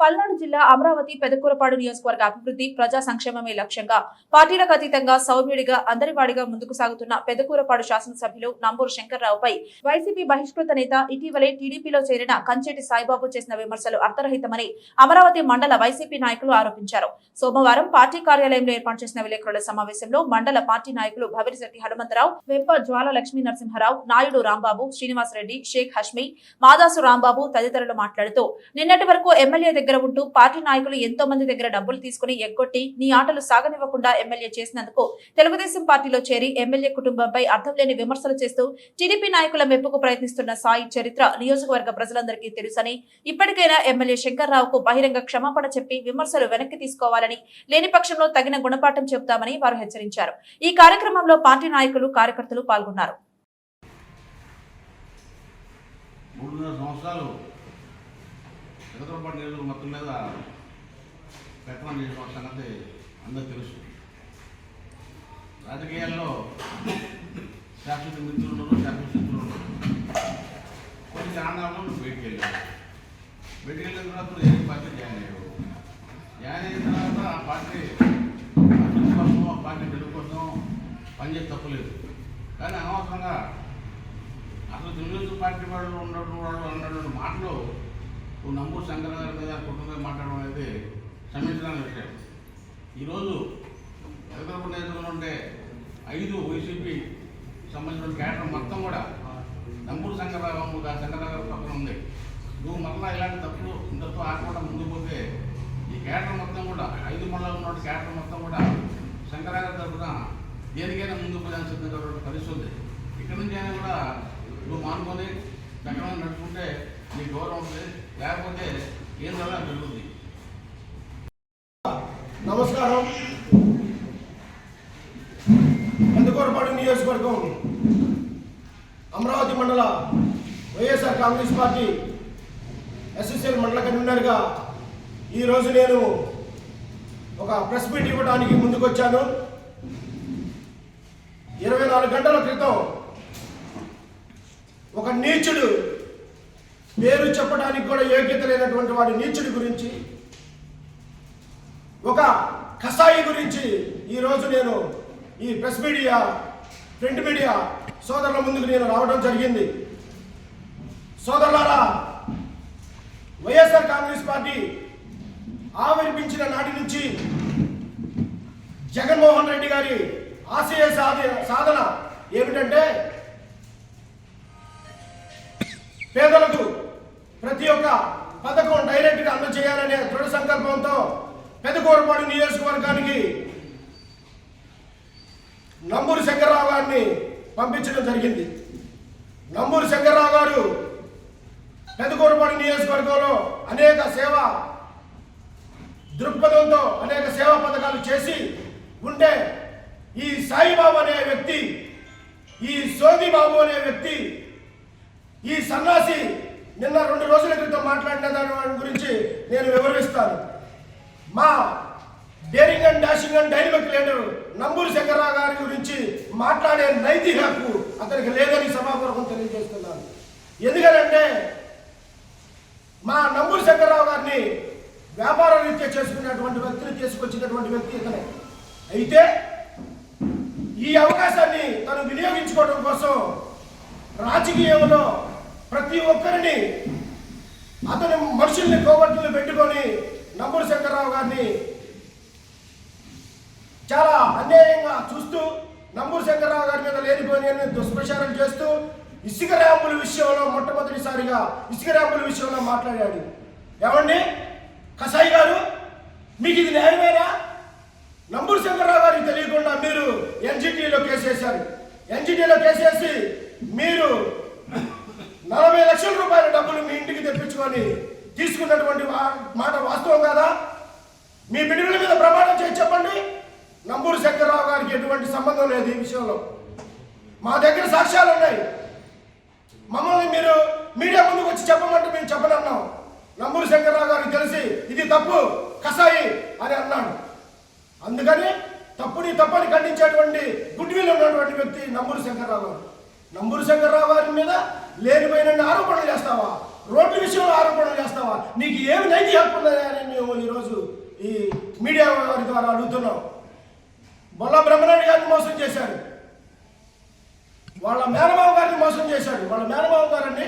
పల్నాడు జిల్లా అమరావతి పెదకూరపాడు నియోజకవర్గ అభివృద్ధి ప్రజా సంక్షేమమే లక్ష్యంగా పార్టీలకు అతీతంగా సౌమ్యుడిగా అందరివాడిగా ముందుకు సాగుతున్న పెదకూరపాడు శాసనసభ్యులు నంబూరు శంకర్రావుపై వైసీపీ బహిష్కృత నేత ఇటీవలే టీడీపీలో చేరిన కంచెటి సాయిబాబు చేసిన విమర్శలు అర్థరహితమని అమరావతి మండల వైసీపీ నాయకులు ఆరోపించారు. సోమవారం పార్టీ కార్యాలయంలో ఏర్పాటు చేసిన విలేకరుల సమావేశంలో మండల పార్టీ నాయకులు భవిరిశెట్టి హనుమంతరావు వెంప జ్వాల లక్ష్మీ నరసింహారావు నాయుడు రాంబాబు శ్రీనివాసరెడ్డి షేక్ హష్మి మాదాసు రాంబాబు తదితరులు మాట్లాడుతూ నిన్నటి వరకు ఎమ్మెల్యే దగ్గర ఉంటూ పార్టీ నాయకులు ఎంతో మంది దగ్గర డబ్బులు తీసుకుని ఎగ్గొట్టి నీ ఆటలు సాగనివ్వకుండా ఎమ్మెల్యే చేసినందుకు తెలుగుదేశం పార్టీలో చేరి ఎమ్మెల్యే కుటుంబంపై అర్థం లేని విమర్శలు చేస్తూ టీడీపీ నాయకుల మెప్పుకు ప్రయత్నిస్తున్న సాయి చరిత్ర నియోజకవర్గ ప్రజలందరికీ తెలుసని ఇప్పటికైనా ఎమ్మెల్యే శంకర్రావుకు బహిరంగ క్షమాపణ చెప్పి విమర్శలు వెనక్కి తీసుకోవాలని లేని పక్షంలో తగిన గుణపాఠం చెబుతామని వారు హెచ్చరించారు. ఈ కార్యక్రమంలో పార్టీ నాయకులు కార్యకర్తలు పాల్గొన్నారు. మూడున్నర సంవత్సరాలు చంద్రబాబు నియోజకవర్గం మొత్తం మీద పెత్తనం చేసిన సంగతి అందరూ తెలుసు. రాజకీయాల్లో శాశ్వత మిత్రులు ఉన్నారు శాశ్వత శత్రులు ఉన్నారు కొన్ని కారణాలు నువ్వు బయటికి వెళ్ళావు బయటికి వెళ్ళిన తర్వాత నువ్వు ఏ పార్టీ జాయిన్ అయ్యావు జాయిన్ అయిన తర్వాత ఆ పార్టీ అభివృద్ధి కోసం ఆ పార్టీ గెలుపు కోసం పనిచేసి తప్పలేదు. కానీ అనవసరంగా అసలు తెలుగుదేశం పార్టీ వాళ్ళు ఉండడం వాళ్ళు అన్నటువంటి మాటలు నువ్వు నంబూరు శంకర్ గారి మీద కుటుంబం మాట్లాడడం అనేది క్షమించడానికి విషయం. ఈరోజు హైదరాబాద్ నియోజకవర్గంలో ఉండే ఐదు వైసీపీ సంబంధించిన క్యాడర్ మొత్తం కూడా నంబూరు శంకరరావు శంకరరావు పక్కన ఉంది. నువ్వు మరలా ఇలాంటి తప్పులు ఇంతతో ఆడకుండా ముందుకు పోతే ఈ క్యాడర్ మొత్తం కూడా ఐదు మండలంలో ఉన్న క్యాడర్ మొత్తం కూడా శంకరాగారి తరఫున దేనికైనా ముందుకు పోయాల్సి సిద్ధంగా పరిస్థితి ఉంది. ఇక్కడ నుంచి అయినా కూడా నువ్వు మానుకొని దగ్గర నడుచుకుంటే నీ గౌరవం లేదు లేకపోతే ఏం వల్ల జరుగుతుంది నమస్కారం. పెద్దకూరపాడు నియోజకవర్గం అమరావతి మండల వైఎస్ఆర్ కాంగ్రెస్ పార్టీ ఎస్ఎస్ఎల్ మండల కన్వీనర్గా ఈరోజు నేను ఒక ప్రెస్ మీట్ ఇవ్వడానికి ముందుకొచ్చాను. ఇరవై నాలుగు గంటల క్రితం ఒక నీచుడు పేరు చెప్పడానికి కూడా యోగ్యత లేనటువంటి వాడి నీచుడి గురించి ఒక కసాయి గురించి ఈరోజు నేను ఈ ప్రెస్ మీడియా ప్రింట్ మీడియా సోదరుల ముందుకు నేను రావడం జరిగింది. సోదరులారా వైఎస్ఆర్ కాంగ్రెస్ పార్టీ ఆవిర్భించిన నాటి నుంచి జగన్మోహన్ రెడ్డి గారి ఆశయ సాధన ఏమిటంటే పేదలకు ప్రతి ఒక్క పథకం డైరెక్ట్గా అందజేయాలనే దృఢ సంకల్పంతో పెదకూరపాడు నియోజకవర్గానికి నంబూరు శంకర్రావు గారిని పంపించడం జరిగింది. నంబూరు శంకర్రావు గారు పెదకూరపాడు నియోజకవర్గంలో అనేక సేవ దృక్పథంతో అనేక సేవా పథకాలు చేసి ఉంటే ఈ సాయిబాబు అనే వ్యక్తి ఈ సోదిబాబు అనే వ్యక్తి ఈ సన్నాసి నిన్న రెండు రోజుల క్రితం మాట్లాడిన దాని గురించి నేను వివరిస్తాను. మా daring and dashing and dynamic leader Namburu Shankarrao గారి గురించి మాట్లాడే నైతిక హక్కు అతనికి లేదని సభాపూర్వకం తెలియజేస్తున్నాను. ఎందుకంటే మా నంబూరు శంకర్రావు గారిని వ్యాపార రీత్యా చేసుకున్నటువంటి వ్యక్తిని తీసుకొచ్చినటువంటి వ్యక్తి ఇతనే. అయితే ఈ అవకాశాన్ని తను వినియోగించుకోవడం కోసం రాజకీయంలో ప్రతి ఒక్కరిని అతని మనుషుల్ని కోబట్టులు పెట్టుకొని నంబూరు శంకర్రావు గారిని చాలా అన్యాయంగా చూస్తూ నంబూరు శంకర్రావు గారి మీద లేనిపోయిన దుష్ప్రచారం చేస్తూ ఇసుక ర్యాంపుల విషయంలో మొట్టమొదటిసారిగా ఇసుక ర్యాంపుల విషయంలో మాట్లాడాడు. ఏమండి? కసాయి గారు మీకు ఇది న్యాయమేనా? నంబూరు శంకర్రావు గారికి తెలియకుండా మీరు ఎన్జిటీలో కేసేశారు ఎన్జిటీలో కేసు వేసి నలభై లక్షల రూపాయల డబ్బులు మీ ఇంటికి తెప్పించుకొని తీసుకున్నటువంటి వా- మాట వాస్తవం కాదా మీ బిడ్డల మీద ప్రమాణం చేసి చెప్పండి నంబూరు శంకర్రావు గారికి ఎటువంటి సంబంధం లేదు ఈ విషయంలో మా దగ్గర సాక్ష్యాలు ఉన్నాయి. మమ్మల్ని మీరు మీడియా ముందుకు వచ్చి చెప్పమంటే మేము చెప్పనన్నాం. నంబూరు శంకర్రావు గారికి తెలిసి ఇది తప్పు కసాయి అని అన్నాడు. అందుకని తప్పుని తప్పని ఖండించేటువంటి గుడ్ విల్ ఉన్నటువంటి వ్యక్తి నంబూరు శంకర్రావు గారు. నంబూరు శంకర్రావు గారి మీద లేనిపోయిన ఆరోపణలు చేస్తావా? రోడ్ల విషయంలో ఆరోపణలు చేస్తావా? నీకు ఏమి నైతిక హక్కు వారి ద్వారా అడుగుతున్నాం. బొల్ల బ్రహ్మనాయుడు గారిని మోసం చేశారు. వాళ్ళ మేనమావ గారిని మోసం చేశాడు. వాళ్ళ మేనమావ గారిని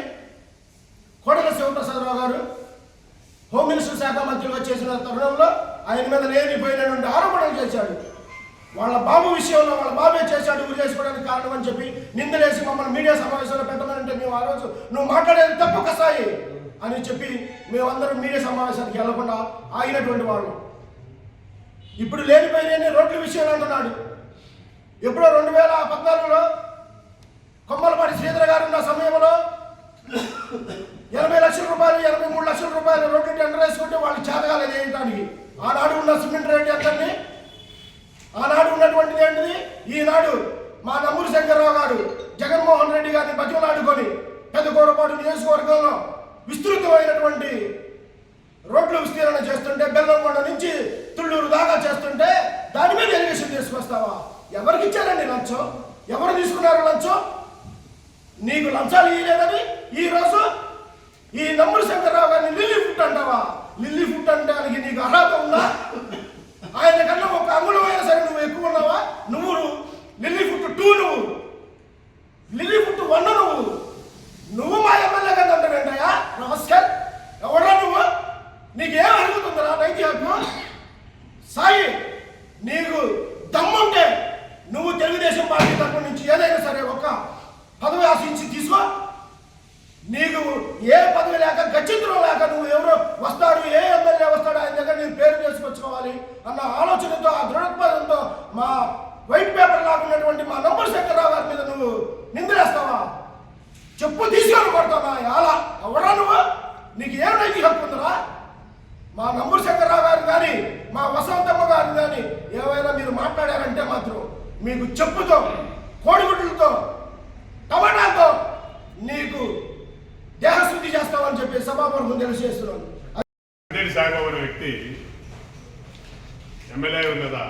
కోడల శివప్రసాదరావు గారు హోమ్ మినిస్టర్ శాఖ మంత్రిగా చేసిన తరుణంలో ఆయన మీద లేనిపోయినటువంటి ఆరోపణలు చేశాడు. వాళ్ళ బాబు విషయంలో వాళ్ళ బాబే చేశాడు ఊరు చేసుకోవడానికి కారణం అని చెప్పి నిందలేసి మమ్మల్ని మీడియా సమావేశంలో పెట్టమనంటే మేము ఆ రోజు నువ్వు మాట్లాడేది తప్పు కసాయి అని చెప్పి మేమందరం మీడియా సమావేశానికి వెళ్ళకుండా ఆగినటువంటి వాళ్ళు. ఇప్పుడు లేనిపోయిన రోడ్ల విషయంలో అంటున్నాడు. ఎప్పుడో రెండు వేల పద్నాలుగులో కొమ్మలపాటి శ్రీధర్ గారు ఉన్న సమయంలో ఎనభై లక్షల రూపాయలు ఎనభై మూడు లక్షల రూపాయలు రోడ్డు టెండర్ వేసుకుంటే వాళ్ళు చేతగాలేదు వేయడానికి ఆనాడు ఉన్న సిమెంట్ రేట్ ఎంతండి ఆనాడు ఉన్నటువంటిది ఏంటిది? ఈనాడు మా నమ్మూరు శంకర్రావు గారు జగన్మోహన్ రెడ్డి గారిని బతిమలాడుకొని పెద్ద కోరపాటు నియోజకవర్గంలో విస్తృతమైనటువంటి రోడ్లు విస్తీరణ చేస్తుంటే బెల్లంకొండ నుంచి తుళ్ళూరు దాకా చేస్తుంటే దాని మీద ఎలిగేషన్ తీసుకొస్తావా? ఎవరికి ఇచ్చారండి లంచం? ఎవరు తీసుకున్నారు లంచం? నీకు లంచాలు ఇవ్వలేదని ఈ రోజు ఈ నమ్ముడు శంకరరావు గారిని లిల్లీ ఫుట్ అంటావా? లిల్లీ ఫుట్ అంటానికి నీకు అర్హత ఉందా? ఆయన కన్నా ఒక అంగుళం సరే నువ్వు ఎక్కువ ఉన్నావా? నువ్వు లిల్లీ ఫుట్ టూ నువ్వు. లిల్లీ ఫుట్ వన్ నువ్వు. నువ్వు మా ఎమ్మెల్యే కదా అంటే వెంటయ్యా నమస్కార్ ఎవరా నువ్వు నీకేం అడుగుతుందిరా నైతి హక్కు సాయి నీకు దమ్ముంటే నువ్వు తెలుగుదేశం పార్టీ తరపు నుంచి ఏదైనా సరే ఒక పదవి ఆశించి తీసుకో నీకు ఏ పదవి లేక గచ్చింతరం లేక నువ్వు ఎవరో వస్తాడు ఏ ఎమ్మెల్యే వస్తాడు ఆయన దగ్గర నేను పేరు చేసుకొచ్చుకోవాలి అన్న ఆలోచనతో ఆ దృఢత్వంతో మా వైట్ పేపర్ లాగా ఉన్నటువంటి మా నంబర్ శంకర్రావు గారి మీద నువ్వు నిందలేస్తావా? చెప్పు తీసుకొని కొడతావా అలా ఎవరా నువ్వు? నీకు ఏం నైతి హక్కు ఉందిరా? మా నంబూరు శంకర్రావు గారు కానీ మా వసంతమ్మ గారు కానీ ఏవైనా మీరు మాట్లాడారంటే మాత్రం మీకు చెప్పుతో కోడిగుడ్లతో టమాటాలతో నీకు దేహశుద్ధి చేస్తామని చెప్పి సభాపూర్వకం తెలియజేస్తున్నాను. సాయిబాబు అనే వ్యక్తి ఎమ్మెల్యే ఉన్నదా?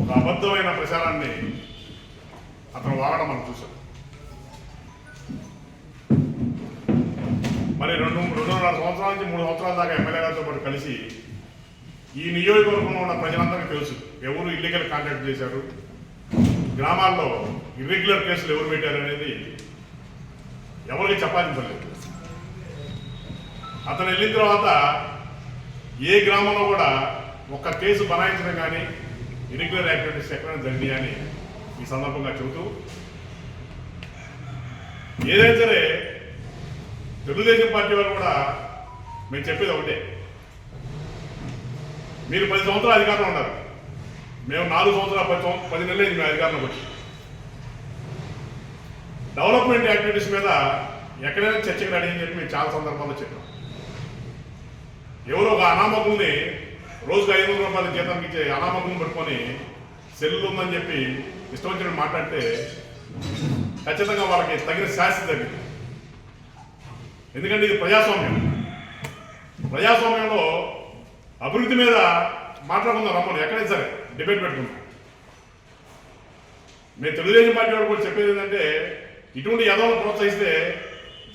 ఒక అబద్ధమైన ప్రచారాన్ని అతను వాడడం మనం చూసాం మరి రెండు రెండున్నర సంవత్సరాల నుంచి మూడు సంవత్సరాల దాకా ఎమ్మెల్యే గారితో పాటు కలిసి ఈ నియోజకవర్గంలో ఉన్న ప్రజలందరికీ తెలుసు ఎవరు ఇల్లీగల్ కాంటాక్ట్ చేశారు గ్రామాల్లో ఇర్రెగ్యులర్ కేసులు ఎవరు పెట్టారు అనేది ఎవరికి చెప్పాల్సిన లేదు అతను వెళ్ళిన తర్వాత ఏ గ్రామంలో కూడా ఒక్క కేసు బనాయించడం కానీ ఇరెగ్యులర్ యాక్టివిటీస్ ఎక్కడైనా జరిగినాయి అని ఈ సందర్భంగా చెబుతూ ఏదైనా సరే తెలుగుదేశం పార్టీ వారు కూడా మేము చెప్పేది ఒకటే. మీరు పది సంవత్సరాలు అధికారంలో ఉన్నారు. మేము నాలుగు సంవత్సరాలు పది పది నెలలు మేము అధికారంలోకి వచ్చి. డెవలప్మెంట్ యాక్టివిటీస్ మీద ఎక్కడైనా చర్చకు రెడీ అని చెప్పి మేము చాలా సందర్భాల్లో చెప్పాం. ఎవరో ఒక అనామకుల్ని రోజుకు ఐదు వందల రూపాయల జీతానికి ఇచ్చే అనామకుల్ని పట్టుకొని సెల్లు ఉందని చెప్పి ఇష్టం వచ్చినట్టు మాట్లాడితే ఖచ్చితంగా వాళ్ళకి తగిన శాస్తి తగ్గింది ఎందుకంటే ఇది ప్రజాస్వామ్యం. ప్రజాస్వామ్యంలో అభివృద్ధి మీద మాట్లాడుకుందాం రమ్మని ఎక్కడైనా సరే డిబేట్ పెట్టుకుందాం. మేము తెలుగుదేశం పార్టీ వాళ్ళు కూడా చెప్పేది ఏంటంటే ఇటువంటి యదవులను ప్రోత్సహిస్తే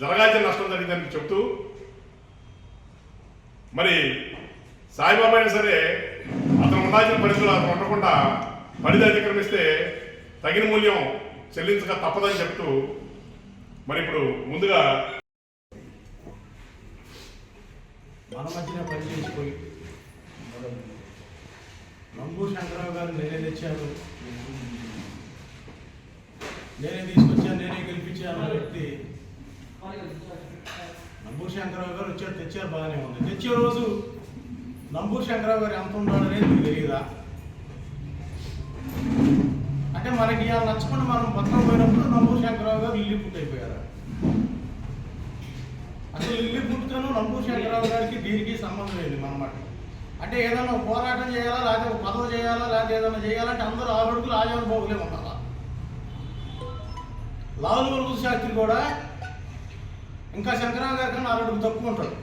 జరగాల్సిన నష్టం జరిగిందని చెప్తూ మరి సాయిబాబా అయినా సరే అతను ఉండాల్సిన పరిస్థితులు అతను ఉండకుండా పరిధి అతిక్రమిస్తే తగిన మూల్యం చెల్లించక తప్పదని చెప్తూ మరి ఇప్పుడు ముందుగా మన మధ్యన పనిచేసిపోయి నంబూరు శంకరరావు గారు నేనే తెచ్చాను. నేనే తీసుకొచ్చాను నేనే గెలిపించాను ఆ వ్యక్తి. నంబూరు శంకరరావు గారు వచ్చారు తెచ్చారు బాగానే ఉంది. తెచ్చే రోజు నంబూరు శంకరరావు గారు ఎంత ఉన్నాడనేది మీకు తెలియదా అంటే మనకి ఇలా నచ్చకుండా మనం పత్రం పోయినప్పుడు నంబూరు శంకరరావు గారు ఇల్లు పుట్టయిపోయారు అసలు ఇల్లు పుట్టుకను నంబూరు శంకరరావు గారికి దీనికి సంబంధం లేదు మనమాట అంటే ఏదైనా పోరాటం చేయాలా లేకపోతే ఒక పదవి చేయాలా లేకపోతే ఏదైనా చేయాలంటే అందరూ ఆరు అడుగులు ఉండాలా? లావులు వరకు శాస్త్రి కూడా ఇంకా శంకరరావు గారి కన్నా ఆరు అడుగులు తక్కువ ఉంటాడు.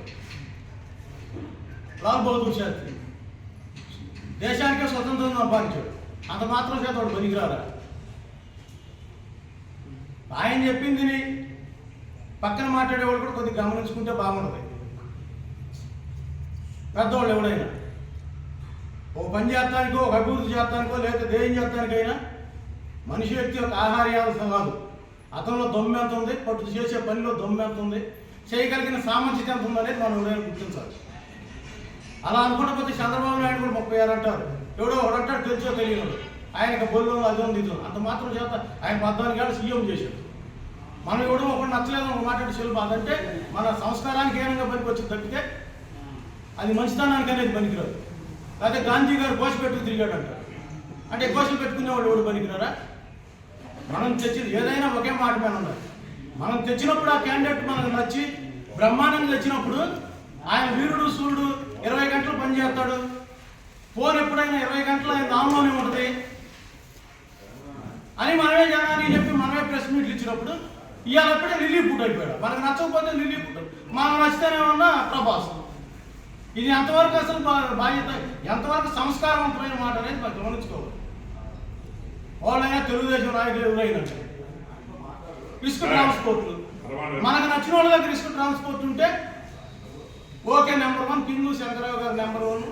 లాల్ బహదూర్ శాస్త్రి దేశానికే స్వతంత్రం సంపాదించాడు అంత మాత్రం చేత వాడు పనికిరారా ఆయన చెప్పింది పక్కన మాట్లాడేవాళ్ళు కూడా కొద్దిగా గమనించుకుంటే బాగుంటుంది పెద్దవాళ్ళు ఎవడైనా ఓ పని చేస్తానికో ఒక అభివృద్ధి చేస్తానికో లేదా దేయం చేస్తానికైనా మనిషి వ్యక్తి యొక్క ఆహార్యాల్సిన కాదు. అతనిలో దొమ్మె ఎంత ఉంది? పట్టు చేసే పనిలో దొమ్మె ఎంత ఉంది? చేయగలిగిన సామర్థ్యం ఎంత ఉందనేది మనం ఉదయం గుర్తించాలి. అలా అనుకున్న కొద్ది చంద్రబాబు నాయుడు కూడా ముప్పై ఆరు అంటారు. ఎవడో ఒకడు తెలుసో తెలియదు ఆయనకు బొల్లు అది ఉంది ఇది అంత మాత్రం చేత ఆయన పద్నాలుగు ఏళ్ళు సీఎం చేశాడు. మనం ఇవ్వడం ఒకటి నచ్చలేదు ఒక మాట్లాడి శిల్ప అదంటే మన సంస్కారానికి ఏనంగా పనికి తప్పితే అది మంచితనానికి అనేది పనికిరాదు. లేకపోతే గాంధీ గారు కోశ పెట్టుకు తిరిగాడంట. అంటే కోశలు పెట్టుకునేవాడు ఎవడు పనికిరారా? మనం తెచ్చింది ఏదైనా ఒకే మాట మీద ఉన్నది మనం తెచ్చినప్పుడు ఆ క్యాండిడేట్ మనకు నచ్చి బ్రహ్మాండం తెచ్చినప్పుడు ఆయన వీరుడు సూర్యుడు ఇరవై గంటలు పనిచేస్తాడు ఫోన్ ఎప్పుడైనా ఇరవై గంటలు ఆయన దానిలోనే ఉంటుంది అని మనమే జనాన్ని చెప్పి మనమే ప్రెస్ మీట్లు ఇచ్చినప్పుడు ఇవాళ ఎప్పుడే రిలీఫ్ ఫుడ్ అయిపోయాడు. మనకు నచ్చకపోతే రిలీఫ్ ఫుడ్ మనం నచ్చితేనేమన్నా ప్రభాస్. ఇది ఎంతవరకు అసలు బాధ్యత ఎంతవరకు సంస్కారవంతమైన మాట అనేది మనం గమనించుకోవాలి. వాళ్ళైనా తెలుగుదేశం నాయకులు ఎవరైనా రిస్క్ ట్రాన్స్పోర్ట్లు. మనకు నచ్చిన వాళ్ళ దగ్గర రిస్క్ ట్రాన్స్పోర్ట్ ఉంటే okay number one king Sankararao garu number one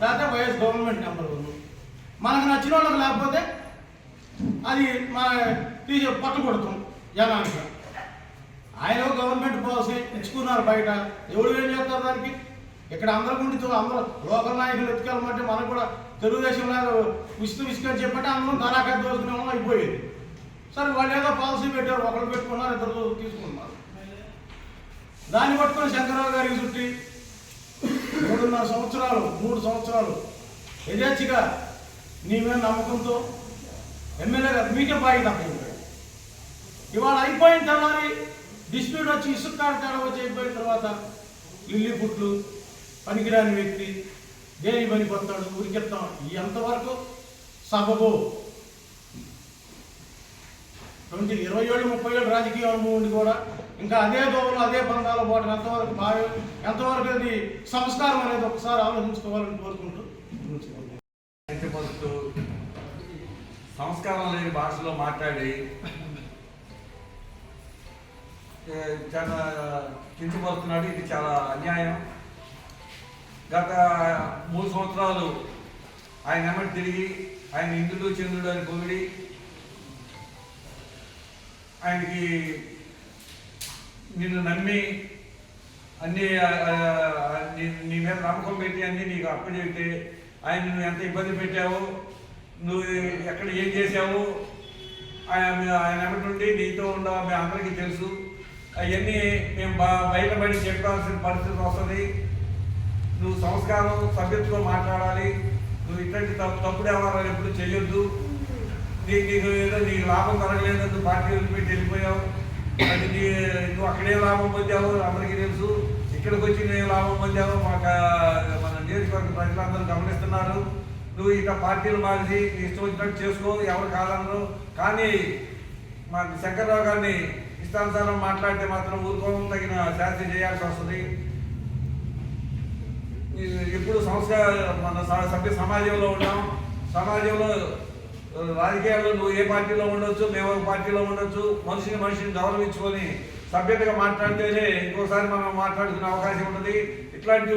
లేకపోతే వైఎస్ గవర్నమెంట్ నెంబర్ వన్. మనకు నచ్చిన వాళ్ళకి లేకపోతే అది మా తీసి పట్టుకొడుతాం జనానికి. ఆయన గవర్నమెంట్ పాలసీ ఇచ్చుకున్నారు బయట. ఎవరు ఏం చేస్తారు దానికి? ఇక్కడ అందరి గురించి అందరూ లోకల్ నాయకులు ఎత్తుకెళ్ళమంటే మనకు కూడా తెలుగుదేశం లాగా విసుకు అని చెప్పంటే అందరం ధరాకర్ దోచుకునే వాళ్ళం అయిపోయేది. సరే వాళ్ళు ఏదో పాలసీ పెట్టారు ఒకరు పెట్టుకున్నారు ఇద్దరు తీసుకున్నారు. దాన్ని పట్టుకొని శంకరరావు గారికి చుట్టి మూడున్నర సంవత్సరాలు మూడు సంవత్సరాలు యథేచ్ఛగా నీ మీద నమ్మకంతో ఎమ్మెల్యే గారు మీకే బాధ్యత అప్పగించాడు ఇవాళ అయిపోయిన తర్వాత డిస్ప్యూట్ వచ్చి ఇసుక కాడ వచ్చి అయిపోయిన తర్వాత లిల్లీ పుట్లు పనికిరాని వ్యక్తి దేని పని వస్తాడు ఉరికెత్తాం ఎంతవరకు సభకు ట్వంటీ ఇరవై ఏళ్ళు ముప్పై ఏళ్ళు రాజకీయ అనుభవం ఉండి కూడా. ఇంకా అదే దోవలు అదే బంధాలు పోవడం ఎంతవరకు భావ్యం ఎంతవరకు అది సంస్కారం అనేది ఒకసారి ఆలోచించుకోవాలని కోరుకుంటూ సంస్కారం లేని భాషలో మాట్లాడి చాలా కించపరుస్తున్నాడు. ఇది చాలా అన్యాయం. గత మూడు సంవత్సరాలు ఆయన ఎమ్మటి తిరిగి ఆయన ఇంద్రుడు చంద్రుడు అని పొగిడి ఆయనకి నిన్ను నమ్మి అన్ని నీ మీద నమ్మకం పెట్టి అన్ని నీకు అప్పచెబితే ఆయన నువ్వు ఎంత ఇబ్బంది పెట్టావు నువ్వు ఎక్కడ ఏం చేసావు ఆయన ఆయన ఎమ్మటి నీతో ఉండ మీ అందరికీ తెలుసు. అవన్నీ మేము బయటపడి చెప్పాల్సిన పరిస్థితి వస్తుంది. నువ్వు సంస్కారం సభ్యత్వం మాట్లాడాలి. నువ్వు ఇట్లాంటి తప్పు తప్పుడు వ్యవహారాలు ఎప్పుడు చేయొద్దు. నీకు నీకు ఏదో నీకు లాభం కలగలేదు నువ్వు పార్టీ వదిలిపెట్టి వెళ్ళిపోయావు. అది నీ నువ్వు అక్కడే లాభం పొందావు అందరికీ తెలుసు. ఇక్కడికి వచ్చి నేను లాభం పొందావు మాకు మన నియోజకవర్గ ప్రజలందరూ గమనిస్తున్నారు. నువ్వు ఇక పార్టీలు మారి నీ ఇష్టం వచ్చినట్టు చేసుకో ఎవరు కాదన్నారు కానీ మా శంకర్రావు గారిని ఇష్టానుసారం మాట్లాడితే మాత్రం ఊరుకోవడం తగిన శాస్త్రి చేయాల్సి వస్తుంది. ఇప్పుడు సంస్కార మన స- సభ్య సమాజంలో ఉన్నాం సమాజంలో రాజకీయాల్లో నువ్వు ఏ పార్టీలో ఉండొచ్చు మేము ఒక పార్టీలో ఉండొచ్చు. మనిషిని మనిషిని గౌరవించుకొని సభ్యతగా మాట్లాడితేనే ఇంకోసారి మనం మాట్లాడుకునే అవకాశం ఉంటుంది. ఇట్లాంటి